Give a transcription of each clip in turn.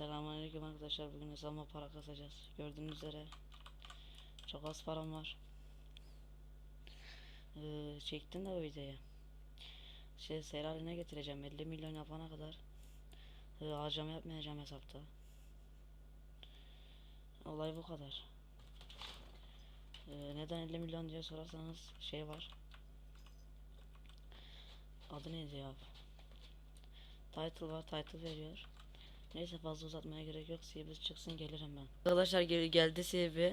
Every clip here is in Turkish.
Selamünaleyküm arkadaşlar. Bugün hesabıma para kasacağız. Gördüğünüz üzere çok az param var. Ee, çektim de o videoyu. Şey seyir haline getireceğim. 50 milyon yapana kadar ee, harcama yapmayacağım hesapta. Olay bu kadar. Ee, neden 50 milyon diye sorarsanız şey var. Adı neydi ya? Title var. Title veriyor. Neyse fazla uzatmaya gerek yok. CV çıksın gelirim ben. Arkadaşlar gel geldi CV.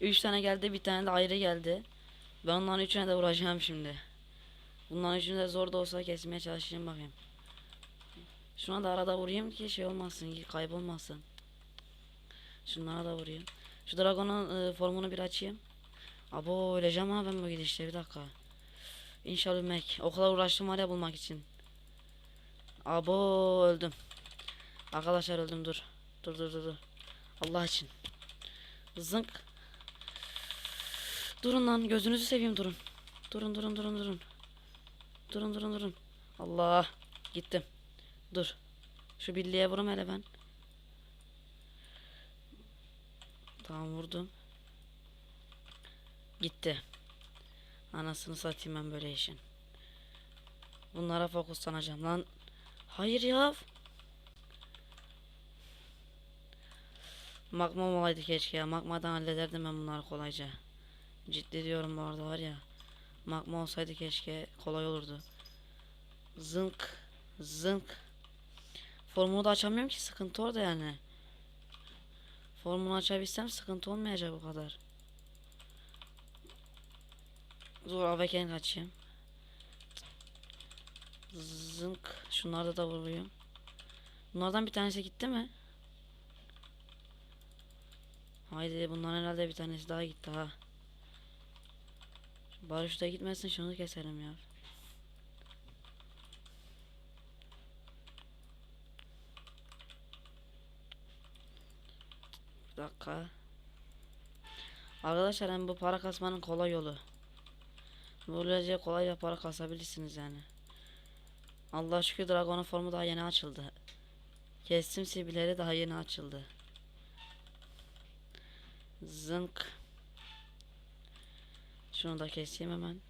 3 tane geldi, bir tane de ayrı geldi. Ben onların üçüne de vuracağım şimdi. Bunların üçünü de zor da olsa kesmeye çalışacağım bakayım. Şuna da arada vurayım ki şey olmasın, ki kaybolmasın. Şunlara da vurayım. Şu dragonun e, formunu bir açayım. Abo öleceğim ha ben bu gidişte bir dakika. İnşallah ölmek. O kadar uğraştım var ya bulmak için. Abo öldüm. Arkadaşlar öldüm dur. Dur dur dur dur. Allah için. Zınk. Durun lan gözünüzü seveyim durun. Durun durun durun durun. Durun durun durun. Allah. Gittim. Dur. Şu birliğe vurum hele ben. Tamam vurdum. Gitti. Anasını satayım ben böyle işin. Bunlara fokuslanacağım lan. Hayır ya. Makmam olaydı keşke ya. Makmadan hallederdim ben bunları kolayca. Ciddi diyorum bu arada var ya. Makma olsaydı keşke kolay olurdu. Zınk. Zınk. Formunu da açamıyorum ki sıkıntı orada yani. Formunu açabilsem sıkıntı olmayacak bu kadar. Dur aveken kaçayım. Zınk. Şunlarda da vuruyorum. Bunlardan bir tanesi gitti mi? Haydi bundan herhalde bir tanesi daha gitti ha. Barış da gitmesin şunu keselim ya. Bir dakika. Arkadaşlar hem bu para kasmanın kolay yolu. Böylece kolayca para kasabilirsiniz yani. Allah şükür Dragon'un formu daha yeni açıldı. Kestim sibileri daha yeni açıldı. Zınk. Şunu da keseyim hemen.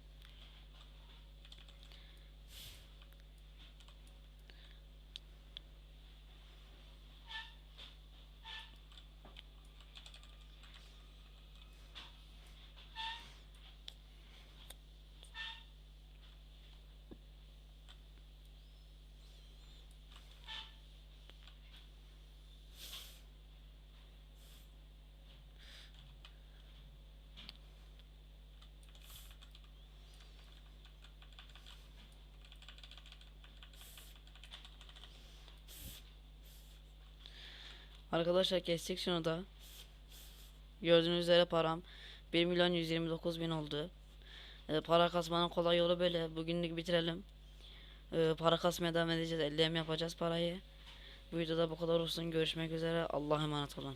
Arkadaşlar kestik şunu da. Gördüğünüz üzere param 1 milyon 129 bin oldu. Ee, para kasmanın kolay yolu böyle. Bugünlük bitirelim. Ee, para kasmaya devam edeceğiz. 50 yapacağız parayı. Bu videoda bu kadar olsun. Görüşmek üzere. Allah'a emanet olun.